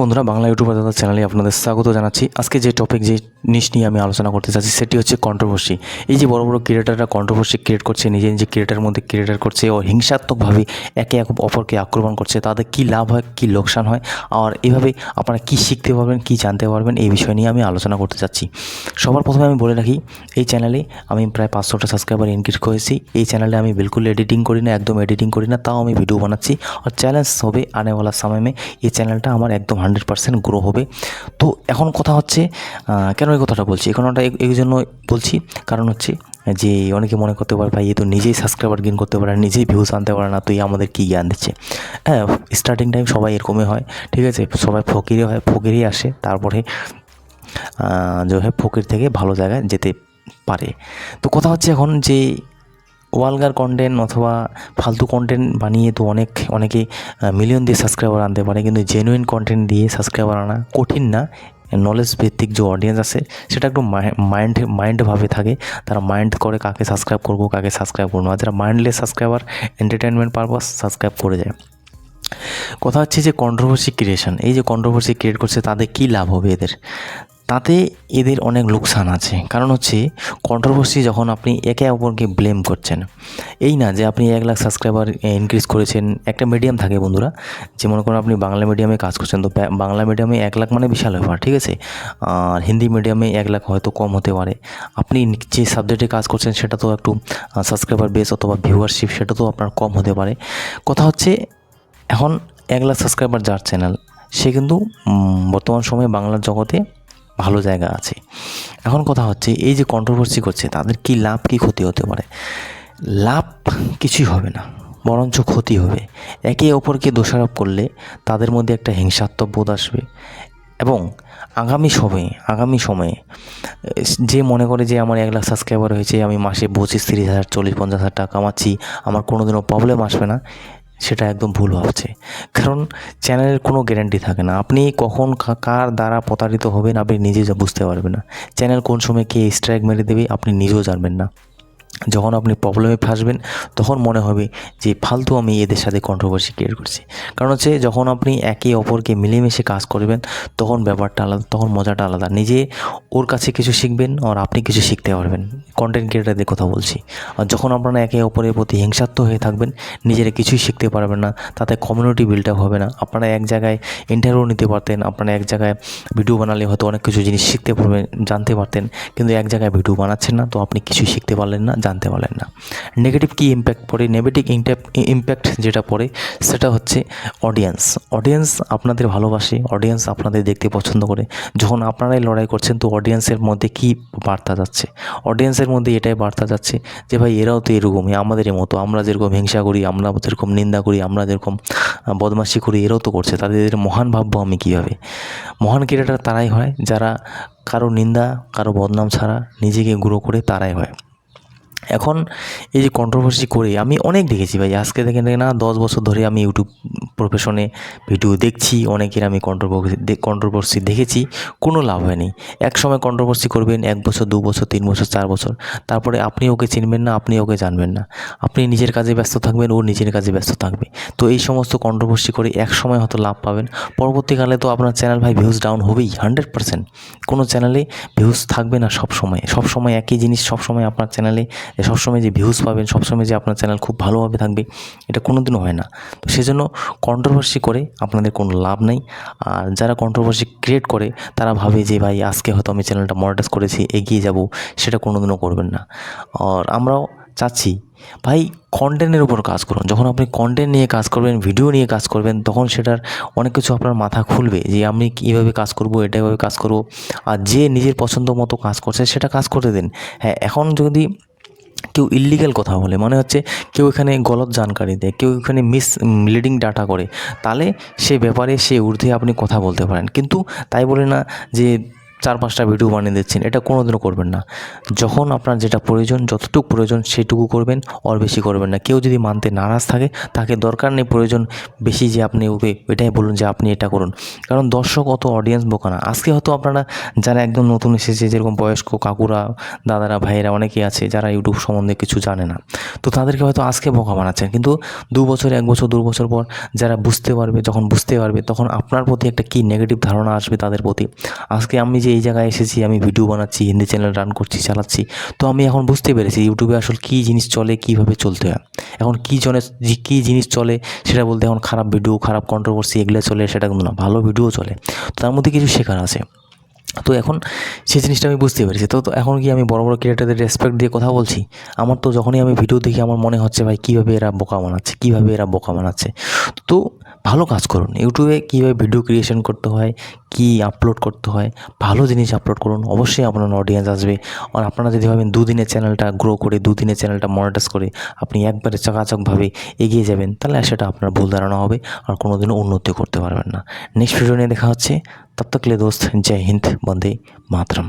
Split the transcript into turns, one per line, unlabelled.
বন্ধুরা, বাংলা ইউটিউবার দাদা চ্যানেলে আপনাদের স্বাগত জানাচ্ছি। আজকে যে টপিক যে জিনিস নিয়ে আমি আলোচনা করতে চাচ্ছি সেটি হচ্ছে কন্ট্রোভার্সি এই যে বড় বড় ক্রিয়েটাররা কন্ট্রোভার্সি ক্রিয়েট করছে, নিজে নিজে ক্রিয়েটার মধ্যে ক্রিয়েটার করছে ও হিংসাত্মকভাবে একে এক অপরকে আক্রমণ করছে, তাদের কী লাভ হয়, কী লোকসান হয়, আর এভাবে আপনারা কী শিখতে পারবেন, কী জানতে পারবেন, এই বিষয় নিয়ে আমি আলোচনা করতে চাচ্ছি সবার প্রথমে আমি বলে রাখি, এই চ্যানেলে আমি প্রায় পাঁচশোটা সাবস্ক্রাইবার ইনক্রিজ করেছি। এই চ্যানেলে আমি বিলকুল এডিটিং করি না, একদম এডিটিং করি না, তাও আমি ভিডিও বানাচ্ছি। আর চ্যালেঞ্জ হবে আনেওয়ালা সময় এই চ্যানেলটা আমার একদম হান্ড্রেড পার্সেন্ট গ্রো হবে। তো এখন কথা হচ্ছে কেন এই কথাটা বলছি? এই- এই জন্য বলছি, কারণ হচ্ছে যে অনেকে মনে করতে পারে, ভাই, এ তো নিজেই সাবস্ক্রাইবার গেন করতে পারে, নিজেই ভিউজ আনতে পারে না তুই আমাদের কী জ্ঞান দিচ্ছে? হ্যাঁ স্টার্টিং টাইম সবাই এরকমই হয়, ঠিক আছে? সবাই ফকিরে হয়, ফকিরই আসে, তারপরে যে হয় ফকির থেকে ভালো জায়গায় যেতে পারে। তো কথা হচ্ছে এখন যে ওয়ালগার কন্টেন্ট অথবা ফালতু কন্টেন্ট বানিয়ে তো অনেক, অনেকে মিলিয়ন দিয়ে সাবস্ক্রাইবার আনতে পারে, কিন্তু জেনুইন কন্টেন্ট দিয়ে সাবস্ক্রাইবার আনা কঠিন না। নলেজ ভিত্তিক যে অডিয়েন্স আছে, সেটা একটু মাইন্ড মাইন্ডভাবে থাকে। তারা মাইন্ড করে কাকে সাবস্ক্রাইব করব, কাকে সাবস্ক্রাইব করব আর যারা mindless subscriber entertainment purpose subscribe করে যায়। কথা হচ্ছে যে কন্ট্রোভার্সি ক্রিয়েশন এই যে কন্ট্রোভার্সি ক্রিয়েট করছে তাদের কী লাভ হবে এদের? তাতে এদের অনেক লোকসান আছে। কারণ হচ্ছে কন্ট্রোভার্সি যখন আপনি একে অপরকে ব্লেম করছেন। এই না যে আপনি এক লাখ সাবস্ক্রাইবার ইনক্রিজ করেছেন, একটা মিডিয়াম থাকে বন্ধুরা, যে মনে করুন আপনি বাংলা মিডিয়ামে কাজ করছেন, তো বাংলা মিডিয়ামে এক লাখ মানে বিশাল ব্যাপার, ঠিক আছে? আর হিন্দি মিডিয়ামে এক লাখ হয়তো কম হতে পারে। আপনি যে সাবজেক্টে কাজ করছেন, সেটা তো একটু সাবস্ক্রাইবার বেস অথবা ভিউয়ারশিপ সেটা তো আপনার কম হতে পারে। কথা হচ্ছে, এখন এক লাখ সাবস্ক্রাইবার যার চ্যানেল সে কিন্তু বর্তমান সময়ে বাংলার জগতে ভালো জায়গা আছে। এখন কথা হচ্ছে, এই যে কন্ট্রোভার্সি করছে, তাদের কি লাভ, কি ক্ষতি হতে পারে? লাভ কিছুই হবে না, বরঞ্চ ক্ষতি হবে। একে অপরকে দোষারোপ করলে তাদের মধ্যে একটা হিংসাত্মক বোধ আসবে। এবং আগামী সময়ে আগামী সময়ে, যে মনে করে যে আমার এক লাখ সাবস্ক্রাইবার হয়েছে, আমি মাসে পঁচিশ, তিরিশ হাজার, চল্লিশ, পঞ্চাশ হাজার টাকা কামাচ্ছি, আমার কোনো দিনও প্রবলেম আসবে না। সেটা একদম ভুল ভাবছে। কারণ চ্যানেলের কোনো গ্যারান্টি থাকে না। আপনি কখন কার দ্বারা প্রতারিত হবেন, আপনি নিজে বুঝতে পারবেন না। চ্যানেল কোন সময় কে স্ট্রাইক মেরে দেবে, আপনি নিজেও জানবেন না। যখন আপনি প্রবলেমে ফাঁসবেন, তখন মনে হবে যে ফালতু আমি এদের সাথে কন্ট্রোভার্সি ক্রিয়েট করছি। কারণ হচ্ছে যখন আপনি একে অপরকে মিলেমিশে কাজ করবেন, তখন ব্যাপারটা আলাদা, তখন মজাটা আলাদা। নিজে ওর কাছে কিছু শিখবেন আর আপনি কিছু শিখতে পারবেন। কন্টেন্ট ক্রিয়েটারদের কথা বলছি। আর যখন আপনারা একে অপরের প্রতি হিংসাত্মক হয়ে থাকবেন, নিজেরা কিছুই শিখতে পারবেন না, তাতে কমিউনিটি বিল্ড আপ হবে না। আপনারা এক জায়গায় ইন্টারভিউ নিতে পারতেন, আপনারা এক জায়গায় ভিডিও বানালে হয়তো অনেক কিছু জিনিস শিখতে পারবেন, জানতে পারতেন, কিন্তু এক জায়গায় ভিডিও বানাচ্ছেন না, তো আপনি কিছুই শিখতে পারলেন না জানতে পারলেন না। নেগেটিভ কী ইম্প্যাক্ট পড়ে? নেগেটিভ ইম্প্যাক্ট যেটা পড়ে, সেটা হচ্ছে অডিয়েন্স অডিয়েন্স আপনাদের ভালোবাসে অডিয়েন্স আপনাদের দেখতে পছন্দ করে। যখন আপনারাই লড়াই করছেন, তো অডিয়েন্সের মধ্যে কী বার্তা যাচ্ছে? অডিয়েন্সের মধ্যে এটাই বার্তা যাচ্ছে যে, ভাই, এরাও তো এরকমই আমাদের মতো। আমরা যেরকম হিংসা করি, আমরা যেরকম নিন্দা করি, আমরা যেরকম বদমাশি করি, এরাও তো করছে। তাদের মহান ভাববো আমি কীভাবে? মহান ক্রিয়েটার তারাই হয়। যারা কারও নিন্দা, কারও বদনাম ছাড়া নিজেকে গুঁড়ো করে তারাই হয়। এখন এই যে কন্ট্রোভার্সি করে, আমি অনেক দেখেছি ভাই। আজকে থেকে না দশ বছর ধরে আমি ইউটিউব প্রফেশনে ভিডিও দেখছি, অনেকের আমি কন্ট্রোভার্সি কন্ট্রোভার্সি দেখেছি, কোনো লাভ হয়নি। এক সময় কন্ট্রোভার্সি করবেন, এক বছর, দু বছর, তিন বছর, চার বছর। তারপরে আপনি ওকে চিনবেন না, আপনি ওকে জানবেন না। আপনি নিজের কাজে ব্যস্ত থাকবেন, ও নিজের কাজে ব্যস্ত থাকবে। তো এই সমস্ত কন্ট্রোভার্সি করে এক সময় হয়তো লাভ পাবেন। পরবর্তীকালে তো আপনার চ্যানেল ভাই ভিউজ ডাউন হবেই হান্ড্রেড পার্সেন্ট কোনো চ্যানেলে ভিউজ থাকবে না সব সময় সব সময় একই জিনিস সব সময় আপনার চ্যানেলে সবসময় যে ভিউজ পাবেন, সবসময় যে আপনার চ্যানেল খুব ভালোভাবে থাকবে, এটা কোনো দিনও হয় না। তো সেজন্য কন্ট্রোভার্সি করে আপনাদের কোনো লাভ নেই। আর যারা কন্ট্রোভার্সি ক্রিয়েট করে, তারা ভাবে যে ভাই, আজকে হয়তো আমি চ্যানেলটা মনিটাইজ করেছি, এগিয়ে যাব, সেটা কোনো দিনও করবেন না। আর আমরাও চাচ্ছি, ভাই কন্টেন্টের উপর কাজ করুন। যখন আপনি কন্টেন্ট নিয়ে কাজ করবেন ভিডিও নিয়ে কাজ করবেন, তখন সেটার অনেক কিছু আপনার মাথা খুলবে, যে আমি কীভাবে কাজ করব, এটা এভাবে কাজ করব। আর যে নিজের পছন্দ মতো কাজ করছে, সেটা কাজ করতে দিন। হ্যাঁ এখন যদি কেউ ইল্লিগাল কথা বলে মানে হচ্ছে কেউ এখানে গলত জানকারি দেয়, কেউ এখানে মিস লিডিং ডাটা করে, তাহলে সে ব্যাপারে, সে ঊর্ধ্বে আপনি কথা বলতে পারেন। কিন্তু তাই বলে না যে চার পাঁচটা ভিডিও বানিয়ে দিচ্ছেন, এটা কোনোদিনও করবেন না। যখন আপনার যেটা প্রয়োজন, যতটুকু প্রয়োজন সেটুকু করবেন, আর বেশি করবেন না। কেউ যদি মানতে নারাজ থাকে, তাকে দরকার নেই প্রয়োজন বেশি যে আপনি ওকে এটাই বলুন যে আপনি এটা করুন। কারণ দর্শক অত অডিয়েন্স বোকা না। আজকে হয়তো আপনারা যারা একদম নতুন এসেছে, যেরকম বয়স্ক কাকুরা, দাদারা, ভাইয়েরা অনেকেই আছে, যারা ইউটিউব সম্বন্ধে কিছু জানে না, তো তাদেরকে হয়তো আজকে বোকা বানাচ্ছেন। কিন্তু দু বছর, এক বছর, দু বছর পর যারা বুঝতে পারবে, যখন বুঝতে পারবে, তখন আপনার প্রতি একটা কী নেগেটিভ ধারণা আসবে তাদের প্রতি? আজকে আমি যে এই জায়গায় এসেছি, আমি ভিডিও বানাচ্ছি, হিন্দি চ্যানেল রান করছি, চালাচ্ছি। তো আমি এখন বুঝতে পেরেছি ইউটিউবে আসলে কী জিনিস চলে, কীভাবে চলতে হয়। এখন কী জনে কী জিনিস চলে, সেটা বলতে এখন খারাপ ভিডিও খারাপ কন্ট্রোভার্সি এগুলো চলে, সেটা কিন্তু না, ভালো ভিডিও চলে। তার মধ্যে কিছু শেখার আছে। তো এখন সেই জিনিসটা আমি বুঝতে পেরেছি। তো তো এখন কি আমি বড় বড় ক্রিয়েটারদের রেসপেক্ট দিয়ে কথা বলছি? আমার তো যখনই আমি ভিডিও দেখি, আমার মনে হচ্ছে, ভাই, কীভাবে এরা বোকা বানাচ্ছে, কীভাবে এরা বোকা বানাচ্ছে? তো ভালো কাজ করুন। ইউটিউবে কীভাবে ভিডিও ক্রিয়েশন করতে হয়, কী আপলোড করতে হয়, ভালো জিনিস আপলোড করুন। অবশ্যই আপনার অডিয়েন্স আসবে। আর আপনারা যদি ভাবেন দুদিনের চ্যানেলটা গ্রো করে, দুদিনের চ্যানেলটা মনিটাইজ করে, আপনি একবারে চকাচকভাবে এগিয়ে যাবেন, তাহলে সেটা আপনার ভুল ধারণা হবে। আর কোনো দিনও উন্নতি করতে পারবেন না। নেক্সট ভিডিও নিয়ে দেখা হচ্ছে। তব তক লে দোস্ত, জয় হিন্দ, বন্দে মাতরম।